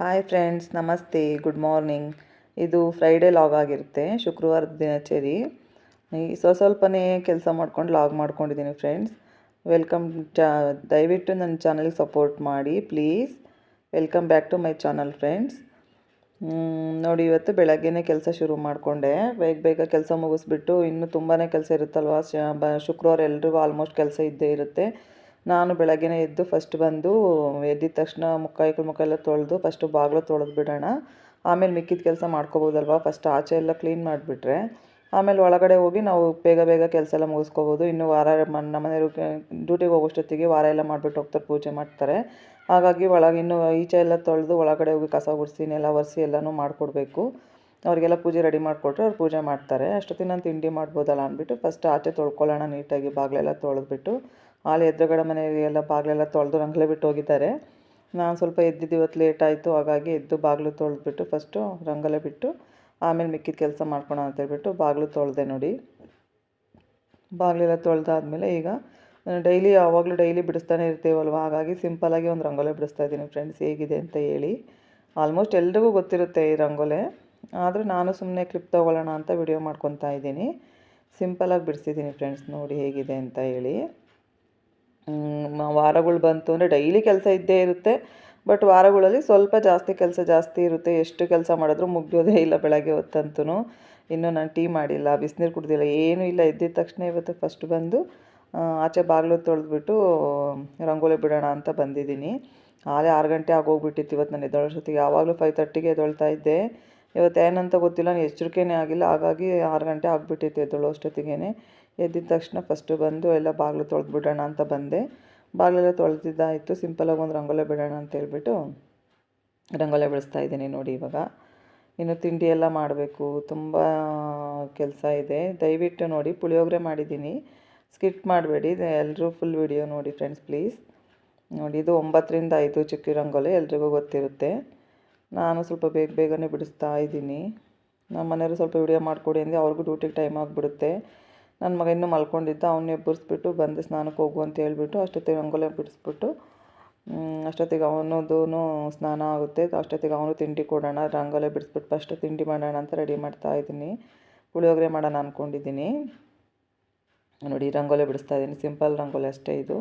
Hi friends ನಮಸ್ತೆ good morning ಇದು Friday log ಆಗಿರುತ್ತೆ ಶುಕ್ರವಾರದ ದಿನಚರಿ. ಈ ಸ್ವ ಸ್ವಲ್ಪನೇ ಕೆಲಸ ಮಾಡ್ಕೊಂಡು ಲಾಗ್ ಮಾಡ್ಕೊಂಡಿದ್ದೀನಿ ಫ್ರೆಂಡ್ಸ್ ವೆಲ್ಕಮ್ ಚಾ ದಯವಿಟ್ಟು ನನ್ನ ಚಾನಲ್ಗೆ ಸಪೋರ್ಟ್ ಮಾಡಿ please welcome back to my channel friends ನೋಡಿ ಇವತ್ತು ಬೆಳಗ್ಗೆನೇ ಕೆಲಸ ಶುರು ಮಾಡಿಕೊಂಡೆ. ಬೇಗ ಬೇಗ ಕೆಲಸ ಮುಗಿಸ್ಬಿಟ್ಟು, ಇನ್ನೂ ತುಂಬಾ ಕೆಲಸ ಇರುತ್ತಲ್ವ ಶುಕ್ರವಾರ ಎಲ್ರಿಗೂ ಆಲ್ಮೋಸ್ಟ್ ಕೆಲಸ ಇದ್ದೇ ಇರುತ್ತೆ. ನಾನು ಬೆಳಗ್ಗೆನೇ ಎದ್ದು ಫಸ್ಟ್ ಬಂದು ಎದ್ದಿದ ತಕ್ಷಣ ಮುಖ ಮುಖ ಎಲ್ಲ ತೊಳೆದು ಫಸ್ಟು ಬಾಗಿಲು ತೊಳೆದು ಬಿಡೋಣ. ಆಮೇಲೆ ಮಿಕ್ಕಿದ ಕೆಲಸ ಮಾಡ್ಕೋಬೋದಲ್ವ? ಫಸ್ಟ್ ಆಚೆ ಎಲ್ಲ ಕ್ಲೀನ್ ಮಾಡಿಬಿಟ್ರೆ. ಆಮೇಲೆ ಒಳಗಡೆ ಹೋಗಿ ನಾವು ಬೇಗ ಬೇಗ ಕೆಲಸ ಎಲ್ಲ ಮುಗಿಸ್ಕೋಬೋದು. ಇನ್ನು ವಾರ ನಮ್ಮನೆಯವ್ರು ಡ್ಯೂಟಿಗೆ ಹೋಗೋಷ್ಟೊತ್ತಿಗೆ ವಾರ ಎಲ್ಲ ಮಾಡಿಬಿಟ್ಟು ಹೋಗ್ತಾರೆ, ಪೂಜೆ ಮಾಡ್ತಾರೆ. ಹಾಗಾಗಿ ಒಳಗೆ ಇನ್ನು ಈಚೆ ಎಲ್ಲ ತೊಳೆದು ಒಳಗಡೆ ಹೋಗಿ ಕಸ ಗುಡಿಸಿ, ನೆಲ ಒರೆಸಿ ಎಲ್ಲನೂ ಮಾಡಿಕೊಡ್ಬೇಕು. ಅವರಿಗೆಲ್ಲ ಪೂಜೆ ರೆಡಿ ಮಾಡಿಕೊಟ್ರೆ ಅವ್ರು ಪೂಜೆ ಮಾಡ್ತಾರೆ. ಅಷ್ಟೊತ್ತಿಗೆ ನಾನು ತಿಂಡಿ ಮಾಡ್ಬೋದಲ್ಲ ಅಂದ್ಬಿಟ್ಟು ಫಸ್ಟ್ ಆಚೆ ತೊಳ್ಕೊಳ್ಳೋಣ ನೀಟಾಗಿ ಬಾಗಿಲೆಲ್ಲ ತೊಳೆದ್ಬಿಟ್ಟು ಅಲ್ಲಿ ಎದುರುಗಡೆ ಎಲ್ಲ ಬಾಗಿಲೆಲ್ಲ ತೊಳೆದು ರಂಗೋಲೆ ಬಿಟ್ಟು ಹೋಗಿದ್ದಾರೆ. ನಾನು ಸ್ವಲ್ಪ ಎದ್ದಿದ್ದು ಇವತ್ತು ಲೇಟ್ ಆಯಿತು, ಹಾಗಾಗಿ ಎದ್ದು ಬಾಗಿಲು ತೊಳೆದ್ಬಿಟ್ಟು ಫಸ್ಟು ರಂಗೋಲೆ ಬಿಟ್ಟು ಆಮೇಲೆ ಮಿಕ್ಕಿದ ಕೆಲಸ ಮಾಡ್ಕೊಳ ಅಂತೇಳ್ಬಿಟ್ಟು ಬಾಗಿಲು ತೊಳೆದೆ ನೋಡಿ. ಬಾಗಿಲೆಲ್ಲ ತೊಳೆದಾದ್ಮೇಲೆ ಈಗ ಡೈಲಿ ಯಾವಾಗಲೂ ಡೈಲಿ ಬಿಡಿಸ್ತಾನೆ ಇರ್ತೀವಲ್ವ? ಹಾಗಾಗಿ ಸಿಂಪಲಾಗಿ ಒಂದು ರಂಗೋಲೆ ಬಿಡಿಸ್ತಾ ಇದ್ದೀನಿ ಫ್ರೆಂಡ್ಸ್ ಹೇಗಿದೆ ಅಂತ ಹೇಳಿ. ಆಲ್ಮೋಸ್ಟ್ ಎಲ್ರಿಗೂ ಗೊತ್ತಿರುತ್ತೆ ಈ ರಂಗೋಲೆ. ಆದರೂ ನಾನು ಸುಮ್ಮನೆ ಕ್ಲಿಪ್ ತೊಗೊಳ್ಳೋಣ ಅಂತ ವಿಡಿಯೋ ಮಾಡ್ಕೊತಾ ಇದ್ದೀನಿ. ಸಿಂಪಲಾಗಿ ಬಿಡಿಸಿದ್ದೀನಿ ಫ್ರೆಂಡ್ಸ್ ನೋಡಿ ಹೇಗಿದೆ ಅಂತ ಹೇಳಿ. ವಾರಗಳು ಬಂತು ಅಂದರೆ ಡೈಲಿ ಕೆಲಸ ಇದ್ದೇ ಇರುತ್ತೆ. ಬಟ್ ವಾರಗಳಲ್ಲಿ ಸ್ವಲ್ಪ ಜಾಸ್ತಿ ಕೆಲಸ ಜಾಸ್ತಿ ಇರುತ್ತೆ. ಎಷ್ಟು ಕೆಲಸ ಮಾಡಿದ್ರೂ ಮುಗಿಯೋದೇ ಇಲ್ಲ ಬೆಳಗ್ಗೆ ಹೊತ್ತಂತೂ ಇನ್ನೂ ನಾನು ಟೀ ಮಾಡಿಲ್ಲ, ಬಿಸಿನೀರು ಕುಡ್ದಿಲ್ಲ, ಏನೂ ಇಲ್ಲ. ಎದ್ದಿದ ತಕ್ಷಣ ಇವತ್ತು ಫಸ್ಟ್ ಬಂದು ಆಚೆ ಬಾಗಿಲು ತೊಳೆದ್ಬಿಟ್ಟು, ರಂಗೋಲಿ ಬಿಡೋಣ ಅಂತ ಬಂದಿದ್ದೀನಿ. ಆಲೇ ಆರು ಗಂಟೆ ಆಗೋಗ್ಬಿಟ್ಟಿತ್ತು ಇವತ್ತು ನಾನು ಎದ್ದೊಳೋಷ್ಟೊತ್ತಿಗೆ ಯಾವಾಗಲೂ ಫೈವ್ ತರ್ಟಿಗೆ ಎದ್ದೊಳ್ತಾ ಇದ್ದೆ. ಇವತ್ತು ಏನಂತ ಗೊತ್ತಿಲ್ಲ, ನಾನು ಎಚ್ಚರಿಕೆನೇ ಆಗಿಲ್ಲ. ಹಾಗಾಗಿ ಆರು ಗಂಟೆ ಆಗಿಬಿಟ್ಟಿತ್ತು ಎದ್ದೊಳೋಷ್ಟೊತ್ತಿಗೆ ಎದ್ದಿದ ತಕ್ಷಣ ಫಸ್ಟು ಬಂದು ಎಲ್ಲ ಬಾಗಿಲು ತೊಳೆದು ಬಿಡೋಣ ಅಂತ ಬಂದೆ. ಬಾಗಿಲೆಲ್ಲ ತೊಳೆದಿದ್ದಾಯಿತು ಸಿಂಪಲಾಗಿ ಒಂದು ರಂಗೋಲೆ ಬಿಡೋಣ ಅಂತ ಹೇಳ್ಬಿಟ್ಟು ರಂಗೋಲೆ ಬಿಡಿಸ್ತಾ ಇದ್ದೀನಿ ನೋಡಿ ಇವಾಗ. ಇನ್ನು ತಿಂಡಿ ಎಲ್ಲ ಮಾಡಬೇಕು, ತುಂಬ ಕೆಲಸ ಇದೆ. ದಯವಿಟ್ಟು ನೋಡಿ, ಪುಳಿಯೋಗರೆ ಮಾಡಿದ್ದೀನಿ. ಸ್ಕಿಟ್ ಮಾಡಬೇಡಿ ಎಲ್ಲರೂ ಫುಲ್ ವಿಡಿಯೋ ನೋಡಿ ಫ್ರೆಂಡ್ಸ್ ಪ್ಲೀಸ್ ನೋಡಿ, ಇದು ಒಂಬತ್ತರಿಂದ ಐದು ಚಿಕ್ಕಿ ರಂಗೋಲಿ ಎಲ್ರಿಗೂ ಗೊತ್ತಿರುತ್ತೆ. ನಾನು ಸ್ವಲ್ಪ ಬೇಗ ಬೇಗನೆ ಬಿಡಿಸ್ತಾ ಇದ್ದೀನಿ. ನಮ್ಮ ಮನೆಯವರು ಸ್ವಲ್ಪ ವಿಡಿಯೋ ಮಾಡಿಕೊಡಿ ಅಂದರೆ ಅವ್ರಿಗೂ ಡ್ಯೂಟಿಗೆ ಟೈಮ್ ಆಗಿಬಿಡುತ್ತೆ. ನನ್ನ ಮಗ ಇನ್ನೂ ಮಲ್ಕೊಂಡಿದ್ದ, ಅವನ್ನ ಎಬ್ಬರಿಸ್ಬಿಟ್ಟು ಬಂದು ಸ್ನಾನಕ್ಕೆ ಹೋಗು ಅಂತ ಹೇಳಿಬಿಟ್ಟು ಅಷ್ಟೊತ್ತಿಗೆ ರಂಗೋಲಿ ಬಿಡಿಸ್ಬಿಟ್ಟು ಅಷ್ಟೊತ್ತಿಗೆ ಅವನದೂ ಸ್ನಾನ ಆಗುತ್ತೆ. ಅಷ್ಟೊತ್ತಿಗೆ ಅವನು ತಿಂಡಿ ಕೊಡೋಣ, ರಂಗೋಲಿ ಬಿಡಿಸ್ಬಿಟ್ಟು ಫಸ್ಟ್ ತಿಂಡಿ ಮಾಡೋಣ ಅಂತ ರೆಡಿ ಮಾಡ್ತಾ ಇದ್ದೀನಿ. ಪುಳಿಯೋಗರೆ ಮಾಡೋಣ ಅಂದ್ಕೊಂಡಿದ್ದೀನಿ ನೋಡಿ, ರಂಗೋಲಿ ಬಿಡಿಸ್ತಾ ಇದ್ದೀನಿ. ಸಿಂಪಲ್ ರಂಗೋಲಿ ಅಷ್ಟೇ ಇದು.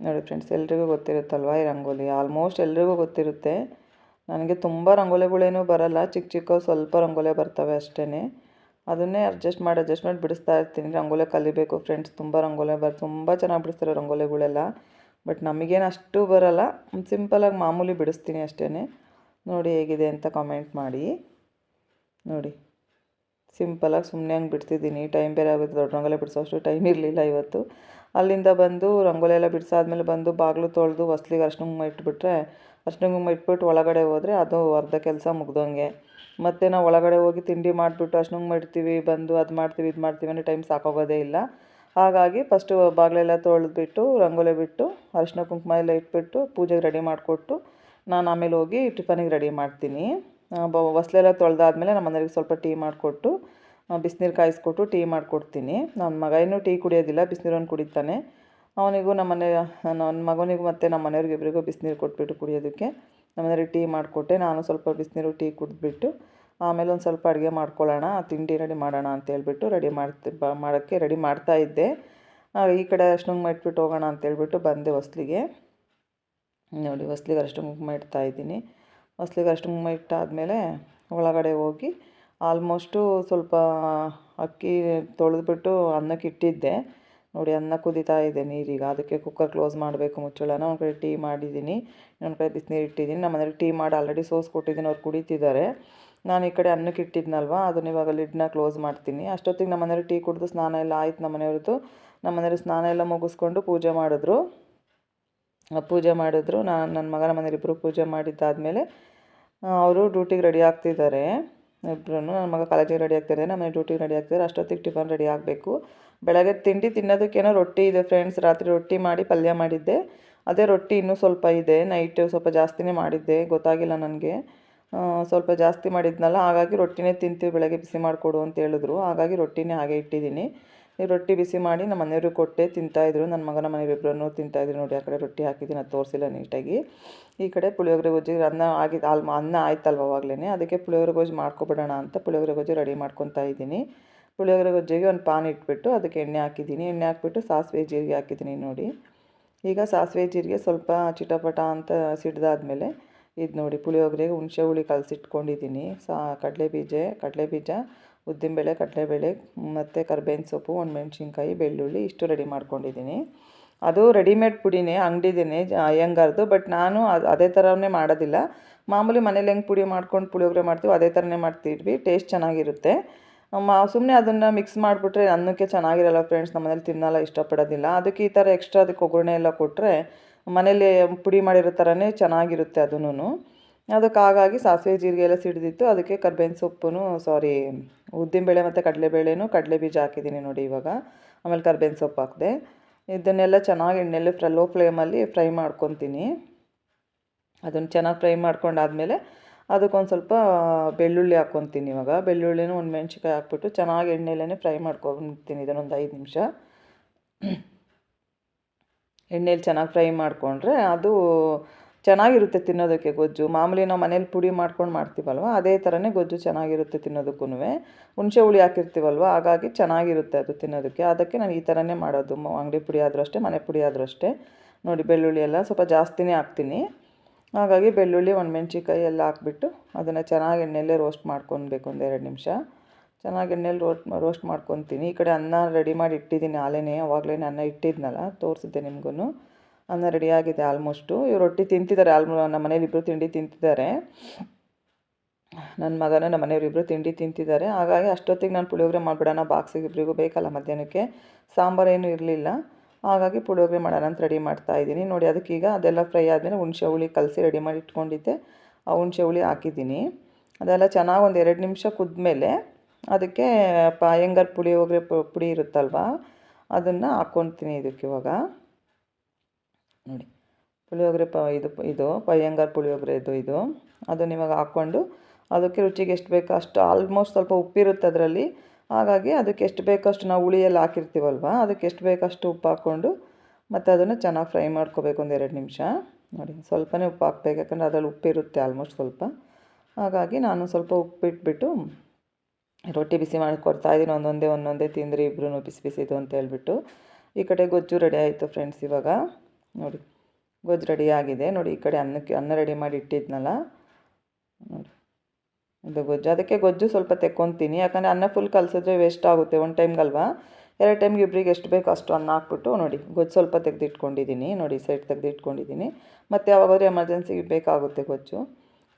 ನೋಡಿ ಫ್ರೆಂಡ್ಸ್ ಎಲ್ರಿಗೂ ಗೊತ್ತಿರುತ್ತಲ್ವ ಈ ರಂಗೋಲಿ? ಆಲ್ಮೋಸ್ಟ್ ಎಲ್ರಿಗೂ ಗೊತ್ತಿರುತ್ತೆ. ನನಗೆ ತುಂಬ ರಂಗೋಲಿಗಳೇನೂ ಬರಲ್ಲ. ಚಿಕ್ಕ ಚಿಕ್ಕ ಸ್ವಲ್ಪ ರಂಗೋಲಿ ಬರ್ತವೆ ಅಷ್ಟೇ ಅದನ್ನೇ ಅಡ್ಜಸ್ಟ್ ಮಾಡಿ ಅಡ್ಜಸ್ಟ್ ಮಾಡಿ ಬಿಡಿಸ್ತಾ ಇರ್ತೀನಿ. ರಂಗೋಲಿ ಕಲಿಬೇಕು ಫ್ರೆಂಡ್ಸ್ ತುಂಬ ರಂಗೋಲಿ ಬರ್, ತುಂಬ ಚೆನ್ನಾಗಿ ಬಿಡಿಸ್ತಾರೆ ರಂಗೋಲಿಗಳೆಲ್ಲ. ಬಟ್ ನಮಗೇನು ಅಷ್ಟು ಬರಲ್ಲ. ಸಿಂಪಲಾಗಿ ಮಾಮೂಲಿ ಬಿಡಿಸ್ತೀನಿ ಅಷ್ಟೇ ನೋಡಿ ಹೇಗಿದೆ ಅಂತ ಕಾಮೆಂಟ್ ಮಾಡಿ. ನೋಡಿ. ಸಿಂಪಲಾಗಿ ಸುಮ್ಮನೆ ಹಂಗೆ ಬಿಡ್ತಿದ್ದೀನಿ. ಟೈಮ್ ಬೇರೆ ಆಗುತ್ತೆ. ದೊಡ್ಡ ರಂಗೋಲಿ ಬಿಡಿಸೋಷ್ಟು ಟೈಮ್ ಇರಲಿಲ್ಲ ಇವತ್ತು. ಅಲ್ಲಿಂದ ಬಂದು ರಂಗೋಲಿ ಎಲ್ಲ ಬಿಡಿಸಾದ್ಮೇಲೆ ಬಂದು ಬಾಗಿಲು ತೊಳೆದು ಹೊಸ್ಲಿಗೆ ಅರ್ಶನ ಇಟ್ಬಿಟ್ರೆ ಅರ್ಶಿನ ಕುಂಕುಮ ಇಟ್ಬಿಟ್ಟು ಒಳಗಡೆ ಹೋದರೆ ಅದು ಅರ್ಧ ಕೆಲಸ ಮುಗ್ದಂಗೆ. ಮತ್ತು ನಾವು ಒಳಗಡೆ ಹೋಗಿ ತಿಂಡಿ ಮಾಡಿಬಿಟ್ಟು ಅರ್ಶಿನ ಕುಂಕುಮ ಇಡ್ತೀವಿ ಬಂದು ಅದು ಮಾಡ್ತೀವಿ, ಇದು ಮಾಡ್ತೀವಿ ಅಂದರೆ ಟೈಮ್ ಸಾಕಾಗೋದೇ ಇಲ್ಲ. ಹಾಗಾಗಿ ಫಸ್ಟು ಬಾಗಿಲೆಲ್ಲ ತೊಳೆದ್ಬಿಟ್ಟು, ರಂಗೋಲಿ ಬಿಟ್ಟು ಅರಿಶಿನ ಕುಂಕುಮ ಎಲ್ಲ ಇಟ್ಬಿಟ್ಟು ಪೂಜೆಗೆ ರೆಡಿ ಮಾಡಿಕೊಟ್ಟು ನಾನು ಆಮೇಲೆ ಹೋಗಿ ಟಿಫನಿಗೆ ರೆಡಿ ಮಾಡ್ತೀನಿ. ಬ, ಹೊಸ್ಲೆಲ್ಲ ತೊಳೆದಾದ್ಮೇಲೆ ನಮ್ಮ ಮನೆಯವ್ರಿಗೆ ಸ್ವಲ್ಪ ಟೀ ಮಾಡಿಕೊಟ್ಟು ಬಿಸಿನೀರು ಕಾಯಿಸ್ಕೊಟ್ಟು ಟೀ ಮಾಡಿಕೊಡ್ತೀನಿ. ನನ್ನ ಮಗ ಇನ್ನೂ ಟೀ ಕುಡಿಯೋದಿಲ್ಲ ಬಿಸಿನೀರನ್ನು ಕುಡಿತಾನೆ. ಅವನಿಗೂ ನಮ್ಮ ಮನೆ, ನನ್ನ ಮಗನಿಗೂ ಮತ್ತು ನಮ್ಮ ಮನೆಯವ್ರಿಗೆ ಇಬ್ಬರಿಗೂ ಬಿಸಿನೀರು ಕೊಟ್ಬಿಟ್ಟು ಕುಡಿಯೋದಕ್ಕೆ. ನಮ್ಮ ಮನೆಯವ್ರಿಗೆ ಟೀ ಮಾಡಿಕೊಟ್ಟೆ. ನಾನು ಸ್ವಲ್ಪ ಬಿಸಿನೀರು, ಟೀ ಕುಡಿದ್ಬಿಟ್ಟು ಆಮೇಲೆ ಒಂದು ಸ್ವಲ್ಪ ಅಡುಗೆ ಮಾಡ್ಕೊಳ್ಳೋಣ ತಿಂಡಿ ರೆಡಿ ಮಾಡೋಣ ಅಂತ ಹೇಳ್ಬಿಟ್ಟು ರೆಡಿ ಮಾಡ್ತಿ, ಬ, ಮಾಡೋಕ್ಕೆ ರೆಡಿ ಮಾಡ್ತಾ ಇದ್ದೆ. ಈ ಕಡೆ ಅರ್ಶಿನ ಮಾಡಿಬಿಟ್ಟು ಹೋಗೋಣ ಅಂತ ಹೇಳ್ಬಿಟ್ಟು ಬಂದೆ ಹೊಸ್ಲಿಗೆ. ನೋಡಿ, ಹೊಸ್ಲಿಗೆ ಅಷ್ಟೊಂಗೆ ಕುಂಕುಮ ಇಡ್ತಾ ಇದ್ದೀನಿ. ಹೊಸ್ಲಿಗೆ ಅಷ್ಟು ಕುಂಕುಮ ಇಟ್ಟಾದಮೇಲೆ ಒಳಗಡೆ ಹೋಗಿ ಆಲ್ಮೋಸ್ಟು ಸ್ವಲ್ಪ ಅಕ್ಕಿ ತೊಳೆದ್ಬಿಟ್ಟು ಅನ್ನಕ್ಕೆ ಇಟ್ಟಿದ್ದೆ. ನೋಡಿ, ಅನ್ನ ಕುದೀತಾ ಇದೆ ನೀರೀಗ. ಅದಕ್ಕೆ ಕುಕ್ಕರ್ ಕ್ಲೋಸ್ ಮಾಡಬೇಕು ಮುಚ್ಚಳನ. ಒಂದು ಕಡೆ ಟೀ ಮಾಡಿದ್ದೀನಿ. ಇನ್ನೊಂದು ಕಡೆ ಬಿಸಿನೀರು ಇಟ್ಟಿದ್ದೀನಿ. ನಮ್ಮ ಮನೇಲಿ ಟೀ ಮಾಡಿ ಆಲ್ರೆಡಿ ಸೋಸ್ ಕೊಟ್ಟಿದ್ದೀನಿ. ಅವ್ರು ಕುಡಿತಿದ್ದಾರೆ. ನಾನು ಈ ಕಡೆ ಅನ್ನಕ್ಕೆ ಇಟ್ಟಿದ್ನಲ್ವ? ಅದನ್ನ ಇವಾಗ ಲಿಡ್ನ ಕ್ಲೋಸ್ ಮಾಡ್ತೀನಿ. ಅಷ್ಟೊತ್ತಿಗೆ ನಮ್ಮ ಮನೇಲಿ ಟೀ ಕುಡಿದು ಸ್ನಾನ ಎಲ್ಲ ಆಯ್ತು ನಮ್ಮ ಮನೆಯವ್ರದ್ದು. ನಮ್ಮ ಮನೇಲಿ ಸ್ನಾನ ಎಲ್ಲ ಮುಗಿಸ್ಕೊಂಡು ಪೂಜೆ ಮಾಡಿದ್ರು. ಪೂಜೆ ಮಾಡಿದ್ರು. ನಾನು ನನ್ನ ಮಗನ ಮನೇಲಿಬ್ಬರು ಪೂಜೆ ಮಾಡಿದ್ದಾದಮೇಲೆ ಅವರು ಡ್ಯೂಟಿಗೆ ರೆಡಿ ಆಗ್ತಿದ್ದಾರೆ. ಇಬ್ಬರು ನನ್ನ ಮಗ ಕಾಲೇಜಿಗೆ ರೆಡಿ ಆಗ್ತಿದ್ದಾರೆ. ನಮ್ಮ ಡ್ಯೂಟಿಗೆ ರೆಡಿ ಆಗ್ತಿದ್ದಾರೆ. ಅಷ್ಟೊತ್ತಿಗೆ ಟಿಫನ್ ರೆಡಿ ಆಗಬೇಕು. ಬೆಳಗ್ಗೆ ತಿಂಡಿ ತಿನ್ನೋದಕ್ಕೇನೋ ರೊಟ್ಟಿ ಇದೆ ಫ್ರೆಂಡ್ಸ್ ರಾತ್ರಿ ರೊಟ್ಟಿ ಮಾಡಿ ಪಲ್ಯ ಮಾಡಿದ್ದೆ. ಅದೇ ರೊಟ್ಟಿ ಇನ್ನೂ ಸ್ವಲ್ಪ ಇದೆ ನೈಟ್ ಸ್ವಲ್ಪ ಜಾಸ್ತಿನೇ ಮಾಡಿದ್ದೆ, ಗೊತ್ತಾಗಿಲ್ಲ ನನಗೆ. ಸ್ವಲ್ಪ ಜಾಸ್ತಿ ಮಾಡಿದ್ನಲ್ಲ, ಹಾಗಾಗಿ ರೊಟ್ಟಿನೇ ತಿಂತೀವಿ, ಬೆಳಗ್ಗೆ ಬಿಸಿ ಮಾಡಿಕೊಡು ಅಂತ ಹೇಳಿದ್ರು. ಹಾಗಾಗಿ ರೊಟ್ಟಿನೇ ಹಾಗೆ ಇಟ್ಟಿದ್ದೀನಿ. ರೊಟ್ಟಿ ಬಿಸಿ ಮಾಡಿ ನಮ್ಮ ಮನೆಯವ್ರಿಗೆ ಕೊಟ್ಟೆ ತಿಂತಾಯಿದ್ರು ನನ್ನ ಮಗನ ಮನೆಯವರಿಬ್ಬರನ್ನು ತಿಂತಾಯಿದ್ರು ನೋಡಿ, ಆ ಕಡೆ ರೊಟ್ಟಿ ಹಾಕಿದ್ದೀನಿ, ಅದು ತೋರಿಸಿಲ್ಲ ನೀಟಾಗಿ. ಈ ಕಡೆ ಪುಳಿಯೋಗರೆ ಗೊಜ್ಜಿ, ಅನ್ನ ಆಗಿ ಆಲ್ ಅನ್ನ ಆಯ್ತಲ್ವ ಅವಾಗಲೇ ಅದಕ್ಕೆ ಪುಳಿಯೋಗರೆ ಗೊಜ್ಜು ಮಾಡ್ಕೊಬಿಡೋಣ ಅಂತ ಪುಳಿಯೋಗರೆ ಗೊಜ್ಜು ರೆಡಿ ಮಾಡ್ಕೊತಾ ಇದ್ದೀನಿ. ಪುಳಿಯೋಗರೆ ಗೊಜ್ಜಿಗೆ ಒಂದು ಪಾನ್ ಇಟ್ಬಿಟ್ಟು ಅದಕ್ಕೆ ಎಣ್ಣೆ ಹಾಕಿದ್ದೀನಿ. ಎಣ್ಣೆ ಹಾಕ್ಬಿಟ್ಟು ಸಾಸಿವೆ ಜೀರಿಗೆ ಹಾಕಿದ್ದೀನಿ ನೋಡಿ. ಈಗ ಸಾಸಿವೆ ಜೀರಿಗೆ ಸ್ವಲ್ಪ ಚಿಟಪಟ ಅಂತ ಸಿಡ್ದಾದ್ಮೇಲೆ ಇದು ನೋಡಿ ಪುಳಿಯೋಗರೆಗೆ ಹುಣಸೆ ಹುಳಿ ಕಲಸಿಟ್ಕೊಂಡಿದ್ದೀನಿ. ಸಾ ಕಡಲೆ ಬೀಜ ಕಡಲೆ ಬೀಜ ಉದ್ದಿನಬೇಳೆ, ಕಡಲೆಬೇಳೆ, ಮತ್ತು ಕರ್ಬೇವಿನ ಸೊಪ್ಪು ಒಂದು ಮೆಣಸಿನ್ಕಾಯಿ ಬೆಳ್ಳುಳ್ಳಿ ಇಷ್ಟು ರೆಡಿ ಮಾಡ್ಕೊಂಡಿದ್ದೀನಿ. ಅದು ರೆಡಿಮೇಡ್ ಪುಡಿನೇ, ಅಂಗಡಿದೇನೆ, ಅಯ್ಯಂಗಾರ್ದು ಬಟ್ ನಾನು ಅದು ಅದೇ ಥರನೇ ಮಾಡೋದಿಲ್ಲ. ಮಾಮೂಲಿ ಮನೇಲಿ ಹೆಂಗೆ ಪುಡಿ ಮಾಡ್ಕೊಂಡು ಪುಳಿಯೋಗರೆ ಮಾಡ್ತೀವಿ ಅದೇ ಥರನೇ ಮಾಡ್ತಿದ್ವಿ. ಟೇಸ್ಟ್ ಚೆನ್ನಾಗಿರುತ್ತೆ. ಮಾ ಸುಮ್ಮನೆ ಅದನ್ನು ಮಿಕ್ಸ್ ಮಾಡಿಬಿಟ್ರೆ ಅನ್ನಕ್ಕೆ ಚೆನ್ನಾಗಿರಲ್ಲ ಫ್ರೆಂಡ್ಸ್ ನಮ್ಮ ಮನೇಲಿ ತಿನ್ನಲ್ಲ, ಇಷ್ಟಪಡೋದಿಲ್ಲ. ಅದಕ್ಕೆ ಈ ಥರ ಎಕ್ಸ್ಟ್ರಾ ಅದಕ್ಕೆ ಒಗ್ಗರಣೆ ಎಲ್ಲ ಕೊಟ್ಟರೆ ಮನೇಲಿ ಪುಡಿ ಮಾಡಿರೋ ಥರನೇ ಚೆನ್ನಾಗಿರುತ್ತೆ ಅದೂ ಅದಕ್ಕೆ ಹಾಗಾಗಿ ಸಾಸಿವೆ, ಜೀರಿಗೆ ಎಲ್ಲ ಸಿಡಿದಿತ್ತು. ಅದಕ್ಕೆ ಕರ್ಬೇವಿನ ಸೊಪ್ಪು ಸಾರಿ ಉದ್ದಿನಬೇಳೆ ಮತ್ತು ಕಡಲೆಬೇಳೆನೂ ಕಡಲೆ ಬೀಜ ಹಾಕಿದ್ದೀನಿ ನೋಡಿ ಇವಾಗ. ಆಮೇಲೆ ಕರ್ಬೇವಿನ ಸೊಪ್ಪು ಹಾಕಿದೆ. ಇದನ್ನೆಲ್ಲ ಚೆನ್ನಾಗಿ ಎಣ್ಣೆಲ್ಲಿ ಫ್ರ ಲೋ ಫ್ಲೇಮಲ್ಲಿ ಫ್ರೈ ಮಾಡ್ಕೊತೀನಿ. ಅದನ್ನು ಚೆನ್ನಾಗಿ ಫ್ರೈ ಮಾಡ್ಕೊಂಡಾದಮೇಲೆ ಅದಕ್ಕೊಂದು ಸ್ವಲ್ಪ ಬೆಳ್ಳುಳ್ಳಿ ಹಾಕ್ಕೊತೀನಿ ಇವಾಗ. ಬೆಳ್ಳುಳ್ಳಿನೂ ಒಂದು ಮೆಣ್ಸಿಕಾಯಿ ಹಾಕ್ಬಿಟ್ಟು ಚೆನ್ನಾಗಿ ಎಣ್ಣೆಲೇ ಫ್ರೈ ಮಾಡ್ಕೊತೀನಿ ಇದನ್ನೊಂದು ಐದು ನಿಮಿಷ. ಎಣ್ಣೆಲಿ ಚೆನ್ನಾಗಿ ಫ್ರೈ ಮಾಡಿಕೊಂಡ್ರೆ ಅದು ಚೆನ್ನಾಗಿರುತ್ತೆ ತಿನ್ನೋದಕ್ಕೆ ಗೊಜ್ಜು. ಮಾಮೂಲಿ ನಾವು ಮನೇಲಿ ಪುಡಿ ಮಾಡ್ಕೊಂಡು ಮಾಡ್ತೀವಲ್ವ, ಅದೇ ಥರನೇ ಗೊಜ್ಜು ಚೆನ್ನಾಗಿರುತ್ತೆ ತಿನ್ನೋದಕ್ಕೂ ಹುಣಸೆ ಹುಳಿ ಹಾಕಿರ್ತೀವಲ್ವ, ಹಾಗಾಗಿ ಚೆನ್ನಾಗಿರುತ್ತೆ ಅದು ತಿನ್ನೋದಕ್ಕೆ. ಅದಕ್ಕೆ ನಾನು ಈ ಥರನೇ ಮಾಡೋದು. ಅಂಗಡಿ ಪುಡಿ ಆದರೂ ಅಷ್ಟೇ, ಮನೆ ಪುಡಿ ಆದರೂ ಅಷ್ಟೇ. ನೋಡಿ, ಬೆಳ್ಳುಳ್ಳಿ ಎಲ್ಲ ಸ್ವಲ್ಪ ಜಾಸ್ತಿನೇ ಹಾಕ್ತೀನಿ. ಹಾಗಾಗಿ ಬೆಳ್ಳುಳ್ಳಿ ಒಂದು ಮೆಣಸಿನ್ಕಾಯಿ ಎಲ್ಲ ಹಾಕ್ಬಿಟ್ಟು ಅದನ್ನು ಚೆನ್ನಾಗಿ ಎಣ್ಣೆಯಲ್ಲೇ ರೋಸ್ಟ್ ಮಾಡ್ಕೊಬೇಕು ಒಂದು ಎರಡು ನಿಮಿಷ. ಚೆನ್ನಾಗಿ ಎಣ್ಣೆಲಿ ರೋಸ್ಟ್ ರೋಸ್ಟ್ ಮಾಡ್ಕೊತೀನಿ. ಈ ಕಡೆ ಅನ್ನ ರೆಡಿ ಮಾಡಿ ಇಟ್ಟಿದ್ದೀನಿ ಆಲೇನೆ. ಅವಾಗಲೇ ಅನ್ನ ಇಟ್ಟಿದ್ನಲ್ಲ, ತೋರಿಸಿದ್ದೆ ನಿಮಗೂ ಅನ್ನ ರೆಡಿಯಾಗಿದೆ ಆಲ್ಮೋಸ್ಟು ಇವ್ರು ರೊಟ್ಟಿ ತಿಂತಿದ್ದಾರೆ ಆಲ್ಮೋ ನಮ್ಮ ಮನೇಲಿ ಇಬ್ಬರು ತಿಂಡಿ ತಿಂತಿದ್ದಾರೆ ನನ್ನ ಮಗನ ನಮ್ಮ ಮನೆಯವರಿಬ್ಬರು ತಿಂಡಿ ತಿಂತಿದ್ದಾರೆ ಹಾಗಾಗಿ ಅಷ್ಟೊತ್ತಿಗೆ ನಾನು ಪುಳಿಯೋಗರೆ ಮಾಡಿಬಿಡೋಣ, ಬಾಕ್ಸಿಗೆ ಇಬ್ಬರಿಗೂ ಬೇಕಲ್ಲ ಮಧ್ಯಾಹ್ನಕ್ಕೆ. ಸಾಂಬಾರೇನು ಇರಲಿಲ್ಲ. ಹಾಗಾಗಿ ಪುಳಿಯೋಗರೆ ಮಾಡೋಣ ಅಂತ ರೆಡಿ ಮಾಡ್ತಾ ಇದ್ದೀನಿ. ನೋಡಿ ಅದಕ್ಕೀಗ ಅದೆಲ್ಲ ಫ್ರೈ ಆದಮೇಲೆ ಹುಣಸೆ ಹುಳಿ ಕಲಸಿ ರೆಡಿ ಮಾಡಿ ಇಟ್ಕೊಂಡಿದ್ದೆ. ಆ ಹುಣಸೆ ಹುಳಿ ಹಾಕಿದ್ದೀನಿ. ಅದೆಲ್ಲ ಚೆನ್ನಾಗಿ ಒಂದು ಎರಡು ನಿಮಿಷ ಕುದ್ಮೇಲೆ ಅದಕ್ಕೆ ಪಾಯಂಗರ್ ಪುಳಿಯೋಗರೆ ಪುಡಿ ಇರುತ್ತಲ್ವ, ಅದನ್ನು ಹಾಕ್ಕೊತೀನಿ ಇದಕ್ಕೆ ಇವಾಗ. ನೋಡಿ ಪುಳಿಯೋಗರೆ ಪ ಇದು ಇದು ಪಯ್ಯಂಗಾರ್ ಪುಳಿಯೋಗರೆ ಇದು ಇದು. ಅದನ್ನು ಇವಾಗ ಹಾಕ್ಕೊಂಡು ಅದಕ್ಕೆ ರುಚಿಗೆ ಎಷ್ಟು ಬೇಕೋ ಅಷ್ಟು ಆಲ್ಮೋಸ್ಟ್ ಸ್ವಲ್ಪ ಉಪ್ಪಿರುತ್ತೆ ಅದರಲ್ಲಿ. ಹಾಗಾಗಿ ಅದಕ್ಕೆ ಎಷ್ಟು ಬೇಕಷ್ಟು ನಾವು ಹುಳಿಯಲ್ಲಿ ಹಾಕಿರ್ತೀವಲ್ವ? ಅದಕ್ಕೆ ಎಷ್ಟು ಬೇಕಷ್ಟು ಉಪ್ಪು ಹಾಕ್ಕೊಂಡು ಮತ್ತು ಅದನ್ನು ಚೆನ್ನಾಗಿ ಫ್ರೈ ಮಾಡ್ಕೋಬೇಕು ಒಂದು ಎರಡು ನಿಮಿಷ. ನೋಡಿ, ಸ್ವಲ್ಪನೇ ಉಪ್ಪು ಹಾಕ್ಬೇಕು, ಯಾಕಂದರೆ ಅದರಲ್ಲಿ ಉಪ್ಪಿರುತ್ತೆ ಆಲ್ಮೋಸ್ಟ್ ಸ್ವಲ್ಪ. ಹಾಗಾಗಿ ನಾನು ಸ್ವಲ್ಪ ಉಪ್ಪು ಇಟ್ಬಿಟ್ಟು ರೊಟ್ಟಿ ಬಿಸಿ ಮಾಡಿ ಕೊಡ್ತಾಯಿದ್ದೀನಿ ಒಂದೊಂದೇ ಒಂದೊಂದೇ ತಿಂದರೆ ಇಬ್ಬರು ಬಿಸಿ ಬಿಸಿದು ಅಂತ ಹೇಳ್ಬಿಟ್ಟು. ಈ ಕಡೆ ಗೊಜ್ಜು ರೆಡಿ ಆಯಿತು ಫ್ರೆಂಡ್ಸ್ ಇವಾಗ. ನೋಡಿ, ಗೊಜ್ಜು ರೆಡಿ ಆಗಿದೆ. ನೋಡಿ, ಈ ಕಡೆ ಅನ್ನಕ್ಕೆ, ಅನ್ನ ರೆಡಿ ಮಾಡಿ ಇಟ್ಟಿದ್ನಲ್ಲ. ನೋಡಿ. ಇದು ಗೊಜ್ಜು. ಅದಕ್ಕೆ ಗೊಜ್ಜು ಸ್ವಲ್ಪ ತೆಕ್ಕೊತೀನಿ. ಯಾಕಂದರೆ ಅನ್ನ ಫುಲ್ ಕಲಸಿದ್ರೆ ವೇಸ್ಟ್ ಆಗುತ್ತೆ ಒಂದು ಟೈಮ್ಗಲ್ವಾ ಎರಡು ಟೈಮ್ಗೆ ಇಬ್ಬರಿಗೆ ಎಷ್ಟು ಬೇಕೋ ಅಷ್ಟು ಅನ್ನ ಹಾಕ್ಬಿಟ್ಟು ನೋಡಿ. ಗೊಜ್ಜು ಸ್ವಲ್ಪ ತೆಗೆದಿಟ್ಕೊಂಡಿದ್ದೀನಿ ನೋಡಿ ಸೈಡ್ ತೆಗೆದಿಟ್ಕೊಂಡಿದ್ದೀನಿ ಮತ್ತು ಯಾವಾಗಾದ್ರೂ ಎಮರ್ಜೆನ್ಸಿಗೆ ಬೇಕಾಗುತ್ತೆ ಗೊಜ್ಜು.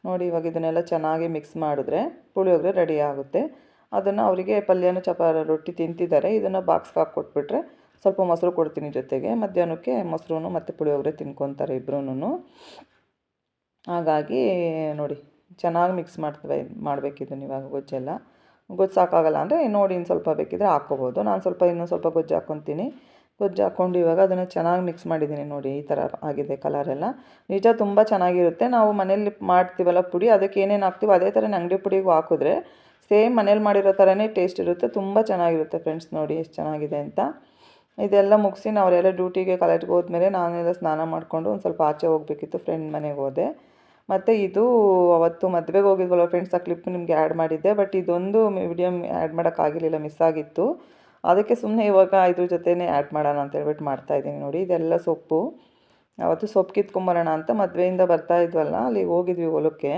ನೋಡಿ, ಇವಾಗ ಇದನ್ನೆಲ್ಲ ಚೆನ್ನಾಗಿ ಮಿಕ್ಸ್ ಮಾಡಿದ್ರೆ ಪುಳಿಯೋಗರೆ ರೆಡಿ ಆಗುತ್ತೆ. ಅದನ್ನು ಅವರಿಗೆ ಪಲ್ಯನೂ ಚಪಾ ರೊಟ್ಟಿ ತಿಂತಿದ್ದಾರೆ. ಇದನ್ನು ಬಾಕ್ಸ್ಗೆ ಹಾಕ್ಕೊಟ್ಬಿಟ್ರೆ ಸ್ವಲ್ಪ ಮೊಸರು ಕೊಡ್ತೀನಿ ಜೊತೆಗೆ. ಮಧ್ಯಾಹ್ನಕ್ಕೆ ಮೊಸರು ಮತ್ತು ಪುಳಿಯೋಗರೆ ತಿನ್ಕೊತಾರೆ ಇಬ್ಬರೂ ಹಾಗಾಗಿ ನೋಡಿ ಚೆನ್ನಾಗಿ ಮಿಕ್ಸ್ ಮಾಡ್ತವೆ ಮಾಡಬೇಕಿದನ್ನು ಇವಾಗ ಗೊಜ್ಜೆಲ್ಲ ಗೊಜ್ಜು ಸಾಕಾಗಲ್ಲ ಅಂದರೆ ನೋಡಿ ಇನ್ನು ಸ್ವಲ್ಪ ಬೇಕಿದ್ರೆ ಹಾಕ್ಕೋಬೋದು. ನಾನು ಸ್ವಲ್ಪ ಇನ್ನೂ ಸ್ವಲ್ಪ ಗೊಜ್ಜು ಹಾಕ್ಕೊತೀನಿ ಗೊಜ್ಜು ಹಾಕ್ಕೊಂಡು ಇವಾಗ ಅದನ್ನು ಚೆನ್ನಾಗಿ ಮಿಕ್ಸ್ ಮಾಡಿದ್ದೀನಿ ನೋಡಿ, ಈ ಥರ ಆಗಿದೆ ಕಲರೆಲ್ಲ ನಿಜ ತುಂಬ ಚೆನ್ನಾಗಿರುತ್ತೆ. ನಾವು ಮನೇಲಿ ಮಾಡ್ತೀವಲ್ಲ ಪುಡಿ, ಅದಕ್ಕೆ ಏನೇನು ಹಾಕ್ತೀವೋ ಅದೇ ಥರ ಅಂಗಡಿ ಪುಡಿಗೂ ಹಾಕಿದ್ರೆ ಸೇಮ್ ಮನೇಲಿ ಮಾಡಿರೋ ಥರನೇ ಟೇಸ್ಟ್ ಇರುತ್ತೆ. ತುಂಬ ಚೆನ್ನಾಗಿರುತ್ತೆ ಫ್ರೆಂಡ್ಸ್ ನೋಡಿ ಎಷ್ಟು ಚೆನ್ನಾಗಿದೆ ಅಂತ. ಇದೆಲ್ಲ ಮುಗಿಸಿ ಅವರೆಲ್ಲ ಡ್ಯೂಟಿಗೆ ಕಾಲೇಜ್ಗೆ ಹೋದ್ಮೇಲೆ ನಾನೆಲ್ಲ ಸ್ನಾನ ಮಾಡಿಕೊಂಡು ಒಂದು ಸ್ವಲ್ಪ ಆಚೆ ಹೋಗಬೇಕಿತ್ತು ಫ್ರೆಂಡ್ ಮನೆಗೆ ಹೋದೆ. ಮತ್ತು ಇದು ಅವತ್ತು ಮದುವೆಗೆ ಹೋಗಿದ್ವಲ್ಲ ಫ್ರೆಂಡ್ಸ್ ಆ ಕ್ಲಿಪ್ ನಿಮಗೆ ಆ್ಯಡ್ ಮಾಡಿದ್ದೆ. ಬಟ್ ಇದೊಂದು ವಿಡಿಯೋ ಆ್ಯಡ್ ಮಾಡೋಕ್ಕಾಗಿರಲಿಲ್ಲ ಮಿಸ್ ಆಗಿತ್ತು. ಅದಕ್ಕೆ ಸುಮ್ಮನೆ ಇವಾಗ ಇದ್ರ ಜೊತೆನೇ ಆ್ಯಡ್ ಮಾಡೋಣ ಅಂತ ಹೇಳ್ಬಿಟ್ಟು ಮಾಡ್ತಾಯಿದ್ದೀನಿ ನೋಡಿ. ಇದೆಲ್ಲ ಸೊಪ್ಪು. ಅವತ್ತು ಸೊಪ್ಪು ಕಿತ್ಕೊಂಬರೋಣ ಅಂತ ಮದುವೆಯಿಂದ ಬರ್ತಾ ಇದ್ವಲ್ಲ, ಅಲ್ಲಿ ಹೋಗಿದ್ವಿ ಹೊಲಕ್ಕೆ.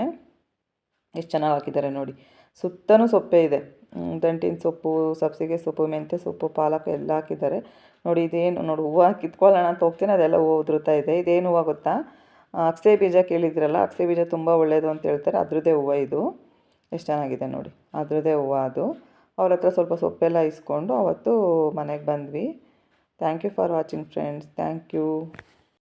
ಎಷ್ಟು ಚೆನ್ನಾಗಿ ಹಾಕಿದ್ದಾರೆ ನೋಡಿ. ಸುತ್ತಲೂ ಸೊಪ್ಪೆ ಇದೆ. ದಂಟಿನ ಸೊಪ್ಪು, ಸಬ್ಸಿಗೆ ಸೊಪ್ಪು, ಮೆಂತ್ಯ ಸೊಪ್ಪು, ಪಾಲಕ್ ಎಲ್ಲ ಹಾಕಿದ್ದಾರೆ. ನೋಡಿ, ಇದೇನು, ನೋಡಿ, ಹೂವು ಕಿತ್ಕೊಳ್ಳೋಣ ಅಂತ ಹೋಗ್ತೀನಿ, ಅದೆಲ್ಲ ಹೂವು ಉದುರುತ್ತಾ ಇದೆ. ಇದೇನು ಹೂವು ಗೊತ್ತಾ? ಅಕ್ಸೆ ಬೀಜ ಕೇಳಿದ್ರಲ್ಲ ಅಕ್ಸೆ ಬೀಜ ತುಂಬ ಒಳ್ಳೆಯದು ಅಂತ ಹೇಳ್ತಾರೆ. ಅದ್ರದ್ದೇ ಹೂವು ಇದು. ಎಷ್ಟು ಚೆನ್ನಾಗಿದೆ ನೋಡಿ. ಅದ್ರದ್ದೇ ಹೂವು ಅದು. ಅವ್ರ ಹತ್ರ ಸ್ವಲ್ಪ ಸೊಪ್ಪೆಲ್ಲ ಇಸ್ಕೊಂಡು ಅವತ್ತು ಮನೆಗೆ ಬಂದ್ವಿ. Thank you for watching friends thank you